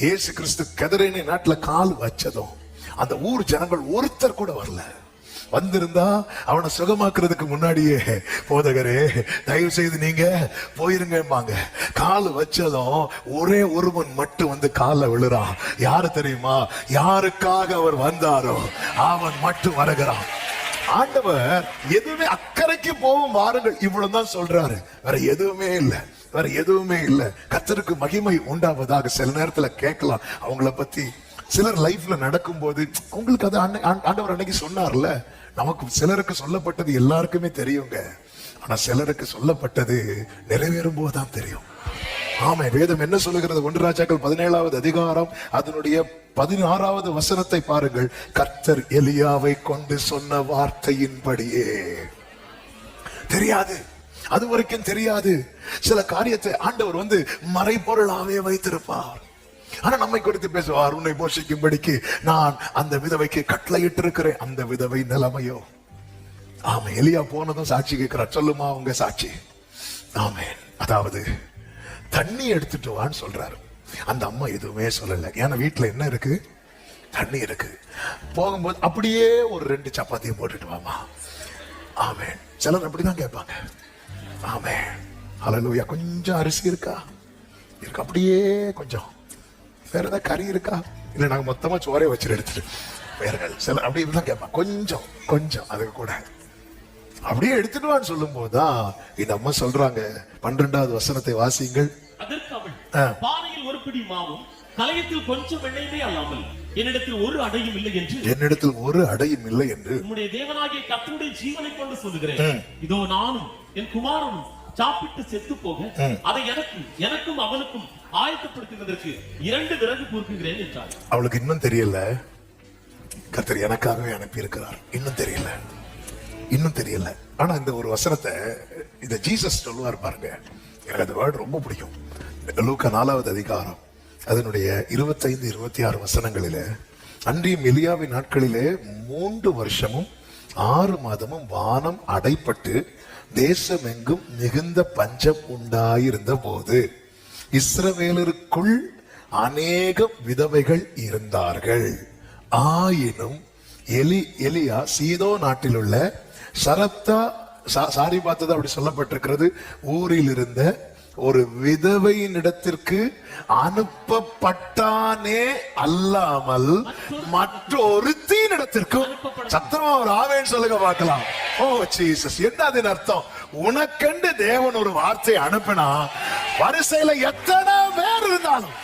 இயேசு கிறிஸ்து கதிரேனி நாட்டுல கால் வச்சதும் அந்த ஊர் ஜனங்கள் ஒருத்தர் கூட வரல. வந்திருந்தா அவனை சுகமாக்குறதுக்கு முன்னாடியே போதகரே தயவு செய்து நீங்க போயிருங்கம்பாங்க. கால் வச்சதும் ஒரே ஒருவன் மட்டும் வந்து காலில் விழுறான். யாரு தெரியுமா? யாருக்காக அவர் வந்தாரோ அவன் மட்டும் வருகிறான். ஆண்டவர் எதுவுமே அக்கறைக்கு போகும் வாருங்கள் இவ்வளவுதான் சொல்றாரு. வேற எதுவுமே இல்லை. வேற எதுவுமே இல்லை. கத்தருக்கு மகிமை உண்டாவதாக சில நேரத்துல கேட்கலாம். அவங்கள பத்தி சிலர் லைஃப்ல நடக்கும்போது உங்களுக்கு அது ஆண்டவர் அன்னைக்கு சொன்னார்ல? நமக்கு சிலருக்கு சொல்லப்பட்டது எல்லாருக்குமே தெரியுங்க. ஆனா சிலருக்கு சொல்லப்பட்டது நிறைவேறும் போதுதான் தெரியும். ஆமா வேதம் என்ன சொல்லுகிறது? ஒன்று ராஜாக்கள் பதினேழாவது அதிகாரம் அதனுடைய பதினாறாவது வசனத்தை பாருங்கள். கர்த்தர் எலியாவை கொண்டு சொன்ன வார்த்தையின்படியே. தெரியாது. அது வரைக்கும் தெரியாது. சில காரியத்தை ஆண்டவர் வந்து மறைபொருளாவே வைத்திருப்பார். ஆனா நம்மை குறித்து பேசுவார் உன்னை போஷிக்கும்படிக்கு நான் அந்த விதவைக்கு கட்டளையிட்டு இருக்கிறேன் அந்த விதவை நிலைமையோ. ஆமா எலியா போனதும் சாட்சி கேட்கிறார். சொல்லுமா உங்க சாட்சி? ஆமே அதாவது தண்ணி எடுத்துட்டு வான்னு சொல்றாரு. அந்த அம்மா எதுவுமே சொல்லல. ஏன்னா வீட்டுல என்ன இருக்கு? தண்ணி இருக்கு. போகும்போது அப்படியே ஒரு ரெண்டு சப்பாத்தியும் போட்டுட்டு வாமா. ஆமென். சிலர் அப்படிதான் கேட்பாங்க. ஆமென். ஹalleluya. கொஞ்சம் அரிசி இருக்கா? இருக்கு அப்படியே கொஞ்சம். வேற ஏதாவது கறி இருக்கா? இல்ல நாங்க மொத்தமா சோறே வச்சுட்டு எடுத்துட்டு. வேற சில அப்படி தான் கேட்பான் கொஞ்சம் கொஞ்சம் அது கூட. அப்படியே எடுத்துட்டு வான்னு சொல்லும் போதுதான் இந்த அம்மா சொல்றாங்க பன்னிரெண்டாவது வசனத்தை வாசியுங்கள். அதற்கு அவள். பானையில் ஒரு பிடி மாவும் கலையத்தில் கொஞ்சம் வெள்ளையுமே அல்லாமல் என்னிடத்தில் ஒரு அடையும் இல்லை என்று என்னிடத்தில் ஒரு அடையும் இல்லை என்று உம்முடைய தேவனாகிய கர்த்தருடைய ஜீவனை கொண்டு சொல்லுகிறேன். இதோ நானும் என் குமாரனும் சாப்பிட்டு செத்து போக அதை எனக்கு எனக்கும் அவனுக்கும் ஆயத்தப்படுத்துவதற்கு இரண்டு விறகு பொறுக்குகிறேன் என்றார். அவளுக்கு இன்னும் தெரியல. கர்த்தர் எனக்காகவே அனுப்பி இருக்கிறார் இன்னும் தெரியல. இன்னும் தெரியல. ஆனா இந்த ஒரு வசனத்தை இந்த ஜீசஸ் சொல்லுவார் பாருங்க. எனக்கு அந்த வேர்டு ரொம்ப பிடிக்கும். லூக்கா நாலாவது அதிகாரம். அதனுடைய இருபத்தைந்து இருபத்தி ஆறு வசனங்களிலே அன்றியும் எலியாவின் நாட்களிலே மூன்று வருஷமும் ஆறு மாதமும் வானம் அடைப்பட்டு தேசமெங்கும் மிகுந்த பஞ்சம் உண்டாயிருந்த போது இஸ்ரவேலருக்குள் அநேக விதவைகள் இருந்தார்கள். ஆயினும் எலி எலியா சீதோ நாட்டில் உள்ள சரப்தா சா- சாரி பார்த்தது அப்படி சொல்லப்பட்டிருக்கிறது. ஊரில் இருந்த ஒரு விதவையின் இடத்திற்கு அனுப்பப்பட்டானே அல்லாமல் மற்றொருத்தின் இடத்திற்கும் சத்தமா ஒரு ஆவேன்னு சொல்லுங்க பார்க்கலாம். ஓ ஜீசஸ் என்ன அதன் அர்த்தம்? உனக்கண்டு தேவன் ஒரு வார்த்தை அனுப்பினா வரிசையில எத்தனை பேர் இருந்தாலும்